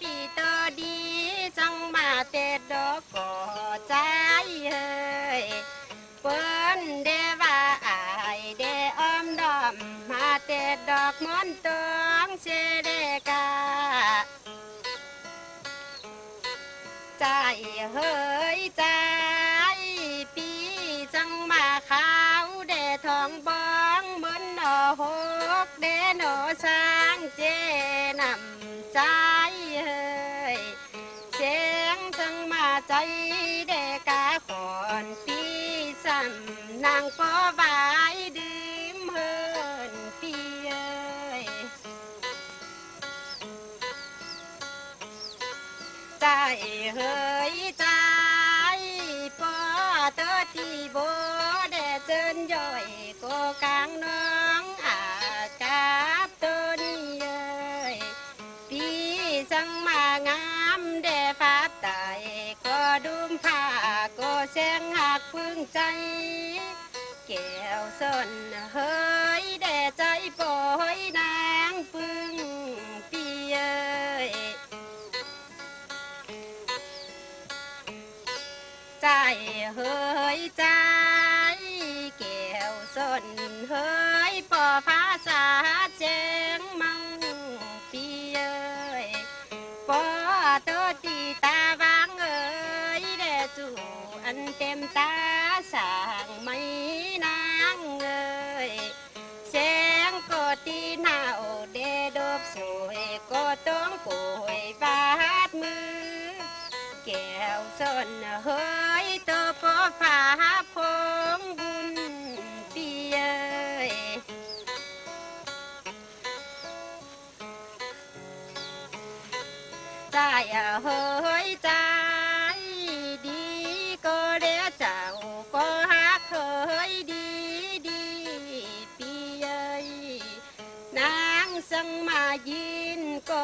ปีเตอดีสังมาเตดดอกก่อใจเฮ้ยเปิ้นเดว่าอายเดอ้อมดอมมาเตดดอกมอนตองเชเดกา ใจเฮ้ยใจปีจังมาขาวเดทองบองเหมือนหนอหกเดหนอช้างเจนำใจ เดกาขอนปีสัมนางก็บายดื่มเฮินปีเอ้ยใจเฮ้ย ใจ แก้วส้นเฮ้ยแด่ใจปอยนา องป่วยบาดมือ แก้วส้นเฮ้ยตัวพอฟ้าพงบุญปีเอ้ยใจเฮ้ย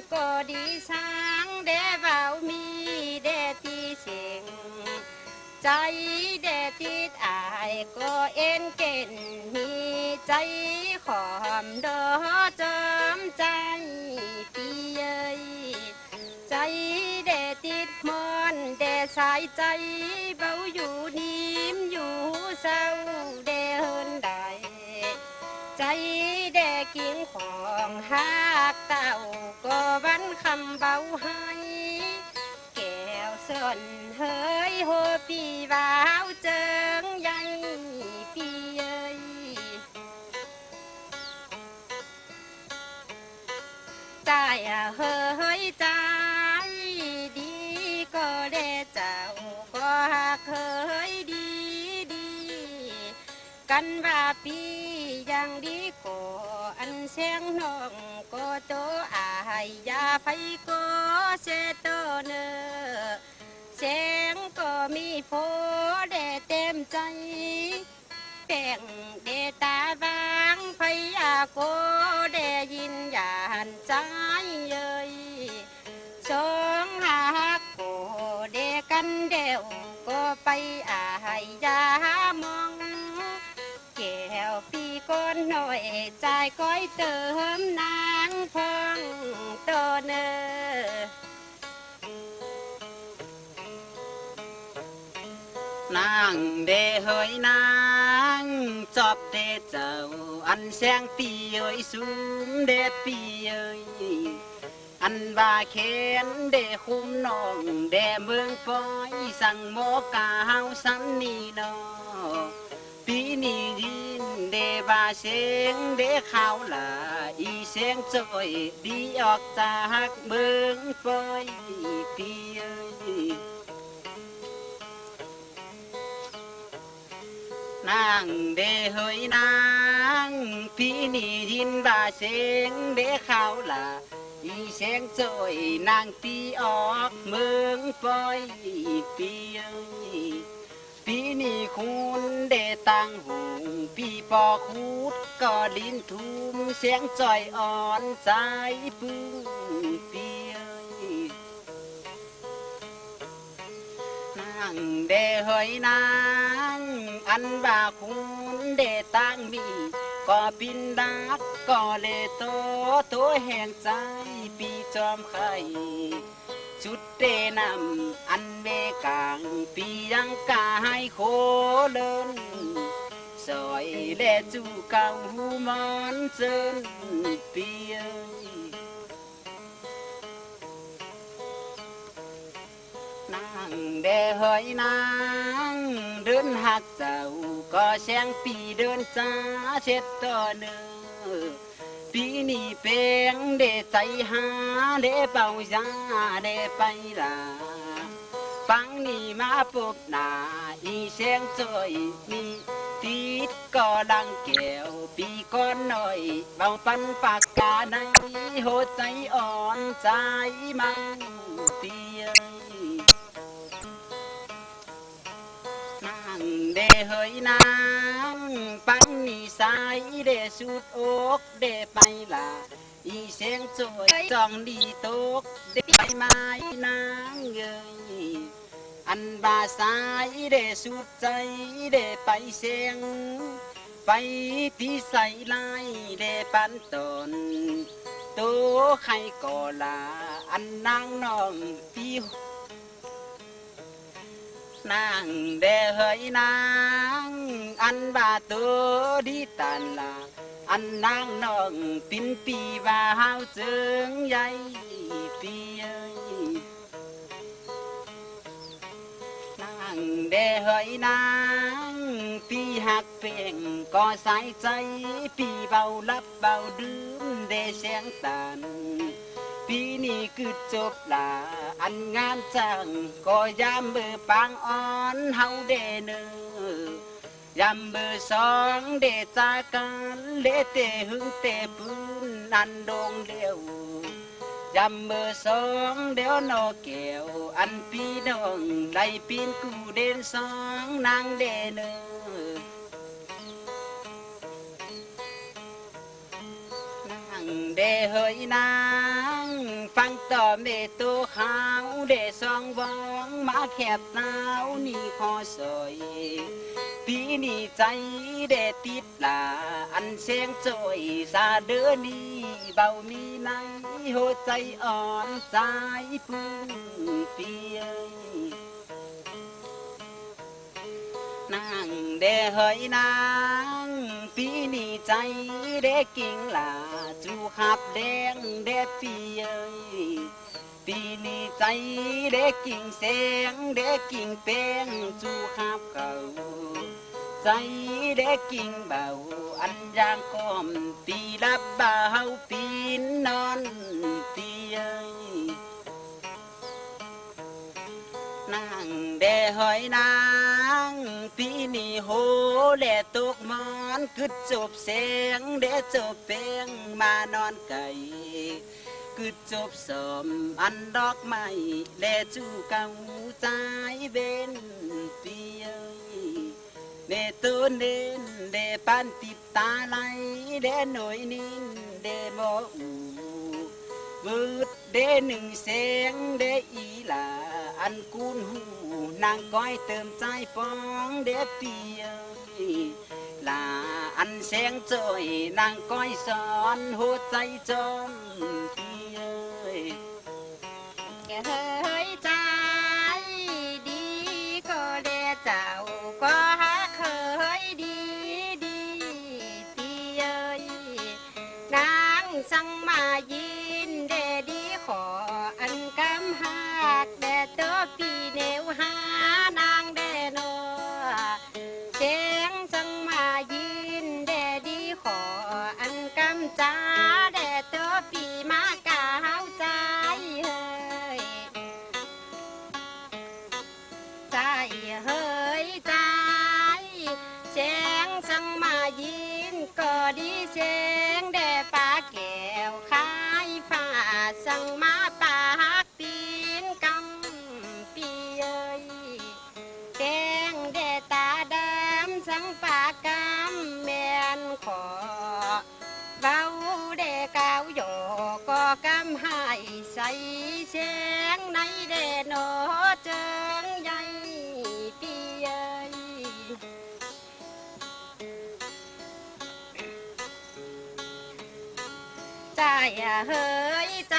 ก็ปิ้นตั้งนางพันเดใจปล่อยเจิงใหญ่ปีเอ้ยใจเฮ้ยใจนางสังมายินก็ดีสังเดเบามีเดที่เสียงใจเดที่อายก็เอ็นเก่นมีใจขอมดอจอมใจปีเอ้ยใจเดติดมอนเดสายใจเบาอยู่นิ่มอยู่เศร้าเดเฮินได้ใจเดกิ่งของหา tạo có văn khăm bao hay kéo sơn hơi hồ pi vào chân danh pi, ơi tại hơi trái đi có để tạo có hơi đi đi căn và pi. อ้ยใจเฮ้ยใจดีก็เดเจ้าก็หักเฮ้ยดีดีกันว่างดีก็อันเสียงน้องก็โตอายยาไปก็เสโตเนอเสียงก็มีโพเดเต็มใจแป้งเดตาบางพยาโกเดยินอย่านใจเย้ยสองหักโกเดกันเดวก็ไปอายยามอง vào con nội trai cõi tờ hớm phong to nơ. Nàng đề hơi nàng chóp tê chầu, ăn sang pì ơi, xuống đê pì ơi. Ăn và khen để khum nòng để mương phơi rằng mô cà sắn nì nó tí nì đề ba sen để khao là y sen rồi đi ọt ta hát mừng phơi kia. Nàng để hơi nàng phí nì dinh ba sen để khao là y sen rồi nàng phí ọt mừng phơi kia. ปอยสั่งโมกาเฮาสันนี่นอปีนี้ยินเดบาเสียงเดข้าวหลาอีเสียงจอยดีออกจากเมืองปอยปีเอ้ยนางเดเฮยนางพี่นี่ยินบอกเมืองปล่อยปีเอ้ยปีนี้คุณเดตังหูปีปอคูดก็ดินทุ่มเสียงจ่อยอ่อนใจปึ้งปียนางเดเฮยนางอันว่าคุณเดตังมีก็ปินดักก็เลโตตัวแห่งใจปีจอมไข่ชุดเดนำอัน càng piang kai khổ lớn. Soi lệ chu càng hu man chân piang nàng để hơi nàng, đơn hạt dầu có sang pi đơn xa chết to nữa pi ni bèn để chạy hà để bao giá để bay lại 帮你嘛不那一生做一命，第一个人叫比个内，望办法家内好在安在忙的。để hơi nắng bắn ni sai để sút ốc để bay là y sen trôi trong đi tốt để mai nắng người อันบาปันปาใจเดเฮยนางปังนี่สายเดสุดอกเดไปเสียงไปไม้นางเยยอันบาสายเดสุดใจเดไปเสียง ไปที่ใส่ลายเดปันตนตัวใครก็ลาอันนางน้องพี่นางเดเฮยนาง อันบาตัวดีตันลาอันนางน้องปินปีว่าเฮาเจิงใหญ่ปีเอ้ยงเดเฮยนางปีหั đừng để hơi nắng pi hạt phiền có sai cháy pi vào lấp vào đứm để sáng tàn pi ni cứ chụp là ăn ngan chẳng có dám bơ bang on hau để nữ dám bơ sóng để cha can, lễ tề hương tề bún ăn đông đều dăm mơ sống đéo nó kiểu, ăn pi đồng đầy pin cù đến sống nắng đê nơ. Nắng đê hơi nắng phăng tỏ mê tô kháo để song vong má khẹp nào ni khó sợi tí ni cháy để tít là ăn sen trội ra đứa ni bao mi nay hồ cháy on cháy phun phiêng nàng để hơi nàng tí ni cháy để kinh là chú hạp đen để phiêng tí ni cháy để kinh sen để kinh beng chú hạp cầu. ใจเดติดลาอันเสียงจอยซาเดอนี่เบามีในหัวใจอ่อนใจพึ่งเปียนางเดเฮยนางปีนี้ใจเดกิ่งลาจูขับแดงเดปีเอ้ยปีนี้ใจเดกิ่งเสียงเดกิ่งเป้งจูขับางเบา อันยางก้อมปีลับบ่าวปีนนอนปีเอ้ยนางเดหอยนางปีนี้โหแลตกมอนกึดจบเสียงเดจบเปียงมานอนไก่กึดจบสมอันดอกไม้แลจูเก่าใจเบนปีเตัวเด่นเติดตาไหลเดหน่อยง để tư nên, để ban tịp ta lại để nổi nín, để mơ vượt để nừng sáng để ý là ăn cún hù. Nàng coi tôm trái phong để tiền là ăn sáng trời nàng coi son hô tay tròn 谢。 เฮ้ยใจ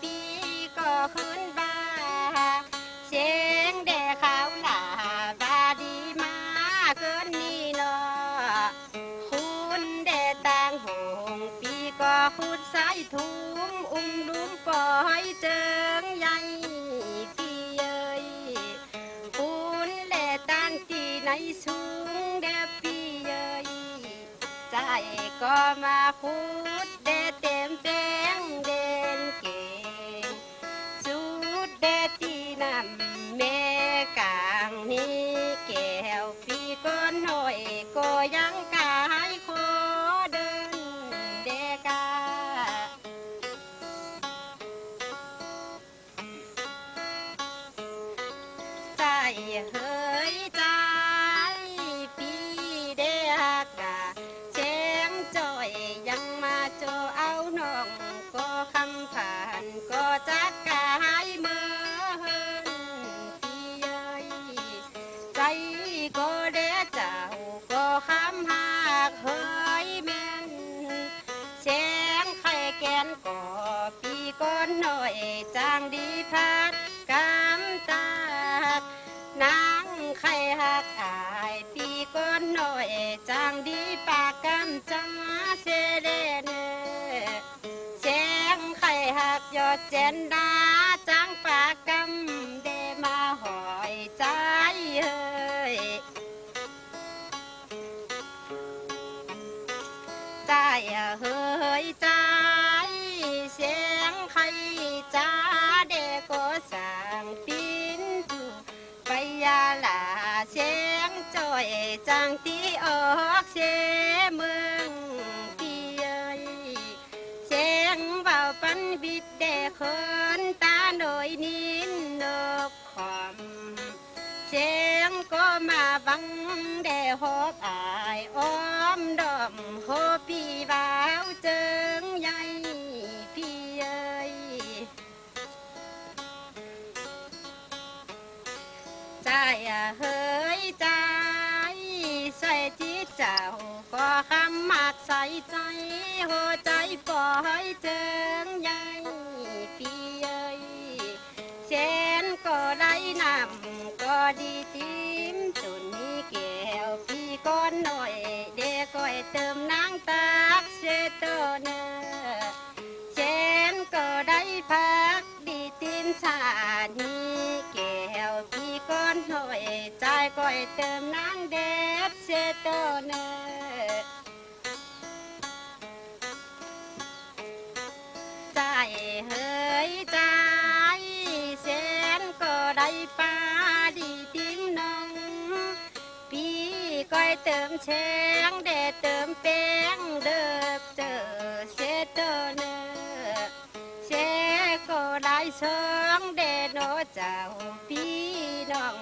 ปีก็ขึ้นบ้าเสียงแด่ขาวหลาบาดีมาเกินนี่เนาะคุณแด่ต่างหงปีก็คุณสายทุ่มอุ้มลุมปล่อยเจิงใหญ่ปีเอ้ยคุณแลตั้งที่ในสูงเดบพี่เอ้ยใจก็มาพูด lên sen hạt giọt sen đá trắng phá cầm để mà hỏi trái hơi. Trái hơi, trái sen khai trái để có sáng pin bây giờ là sen trời trăng tí ốc xe khôn ta nổi nín nước khom Tiếng có mà vắng để hộp ai ôm đồm, hộp bị vào chân dây phi ơi. Chạy à hơi chạy xoay chí chào có khám mặt xoay chạy hồ chạy phổi chân dây. นำก็ดีทิมจุนมีแก้วพี่ก้อนหน่อย เด็กก้อยเติมนางตักเชโตเนอเชนก็ได้พักดีทิมชานี้แก้วพี่ก้อนหน่อยใจก้อยเติมนางเด็ดเชโตเนอใจเฮ ปาดีทิ้งนองพี่ก้อยเติมแชงเดดเติมแป้งเดิบเจอเสตเนอเชก็ได้สองเดดโนเจ้าพี่น้อง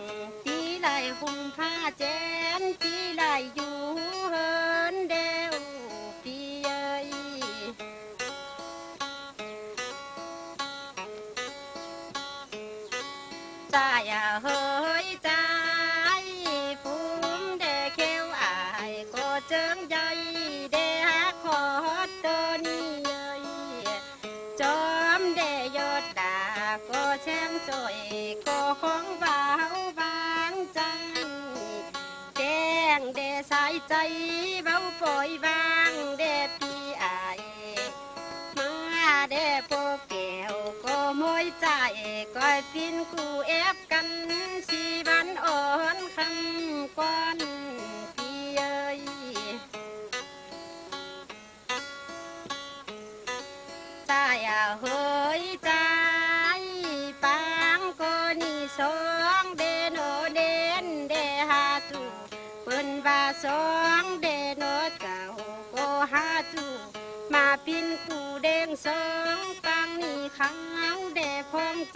พี่ไล่หุ่มผ้าแจนพี่ไล่อยู่เฮินเด tại à, hơi trái. Phun để kêu ai có trứng dây, để hát khó tên chóm để giọt đã có xem rồi, có không vào vang chân kèn để sai chay bao vội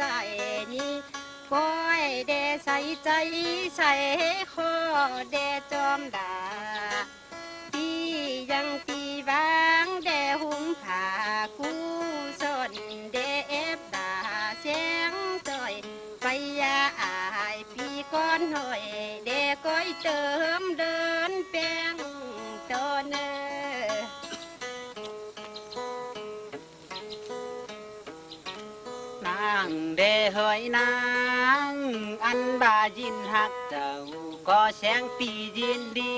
ใจนี้คอยเดใส่ใจใส่คอเดจอมดาปียังปีบางเดหุงผากู้สนเดเอฟดาเสียงจอยไปยาอายปีก้อนหน่อยเดก้อยเจอ นางอันบายินหักเจ้าก็แสงปียินดี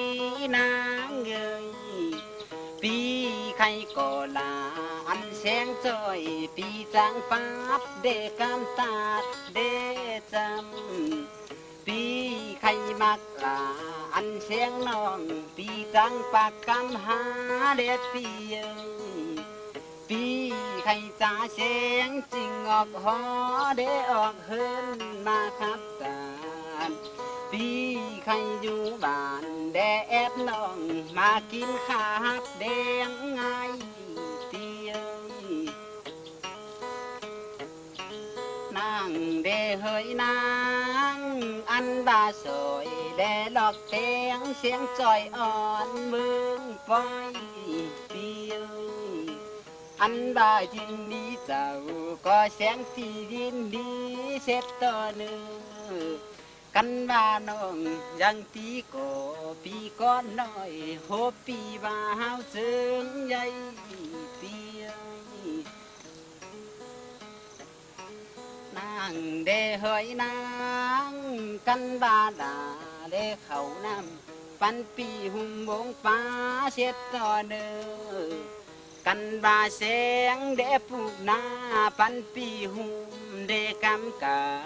นางเอ้ยปีใครก็ลาอันแสงจอยปีจางปับเดกำตาดเดจำปีใครมักลาอันแสงน้องปีจางปากกำหาเด็ดปีเอ้ย ใครจ่าเสียงจริงออกหอได้ออกเฮินมาครับตานปีใครอยู่บ้านแดแอบน้องมากินข้าวแดงไงเตียนางเดเฮยนางอันบาสวยแดหลอกเตียงเสียงจ่อยอ่อนมึงปอยปีเอ้ย ăn ba thiên đi giàu có sáng thì thiên đi xét to nữa căn ba nong răng tí cổ, pi con nói hô pi ba hao sướng dây pi nàng để hỏi nàng căn ba đà để khẩu nam. Pan pi hùng bốn phá xét to nữa căn ba sen để phục na pan pi hum để cam cả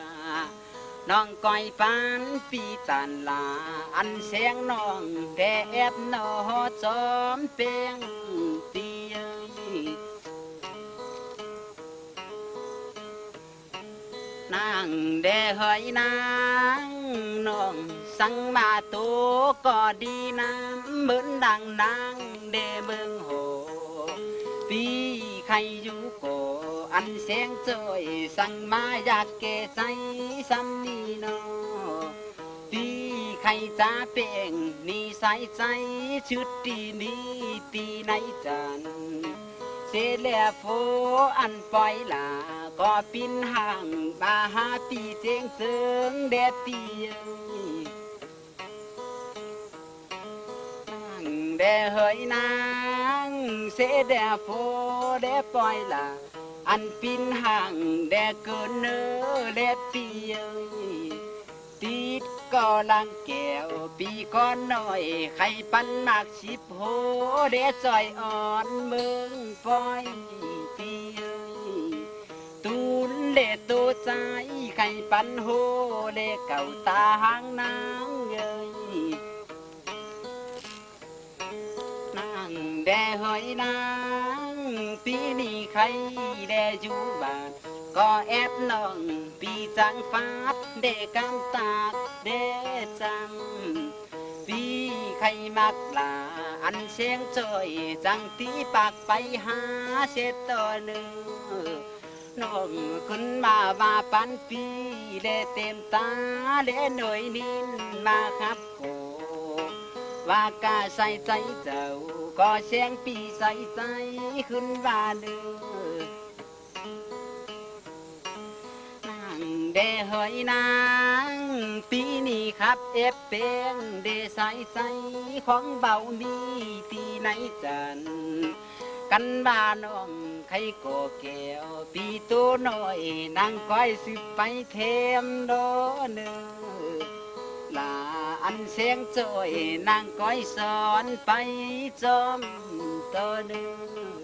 non coi pan pi tàn là, ăn sen non để ép nó chóm beng tia nàng để hỏi nàng non sang mà tố có đi nam, mướn đằng nàng để mừng hồ ป้าเสร็จต่อเนื้อกันบาเสียงเดปูกหน้าปันปีหุมเดกำกาน้องก้อยปันปีตันลาอันเสียงน้องเดแอบนอจอมเปียงตีเอ้ยางเดเฮยนางน้องสั่งมาตัวก็ดีน้ำเนางเดเมืองโหปีใครอยู่โกอันเสียงจอยสั่งมาอยากเกใจซ้ำนี่นอปีใครจะเป็นนิสัยใจชุดตีนี้ปีไหนจันเสียแลโฟอันปล่อยลาก็ปินห่างบาหาปีเจงเซิงแดดปีเอ้ยนางแดเฮยนาง เสแดโฟแดปล่อยละอันปินห่างแดเกินเนอแดปีเอ้ยติดก็ลังแก้วปีก้อนน้อยไข่ปันมากสิบโหแดจอยอ่อนเมืองปล่อยปีเอ้ยตูนเดตูใจไข่ปันโหเดเก่าตาหางนางเอ้ย ดหอยนางปีนี้ใครแดอยู่บ้านก็แอบน้องปีจังฟ้าเดกำตากเดจังปีใครมักลาอันเสียงจอยจังตีปากไปหาเสร็จต่อหนึ่งน้องขึ้นมาว่าปันปีเดเต็มตาเดหน่อยนินมาครับ ว่ากาใส่ใจเจ้าก็เสียงปีใส่ใจขึ้นว่าเดือนางเดเฮยนางปีนี้ครับเอฟเปงเดใส่ใจของเบามีตีไหนจันกันบ้าน้องใครก็แก้วปีตัวน้อยนางก้อยสิไปเทมโดเนื้อ ăn sáng trời nàng coi son bay chom tơ nương.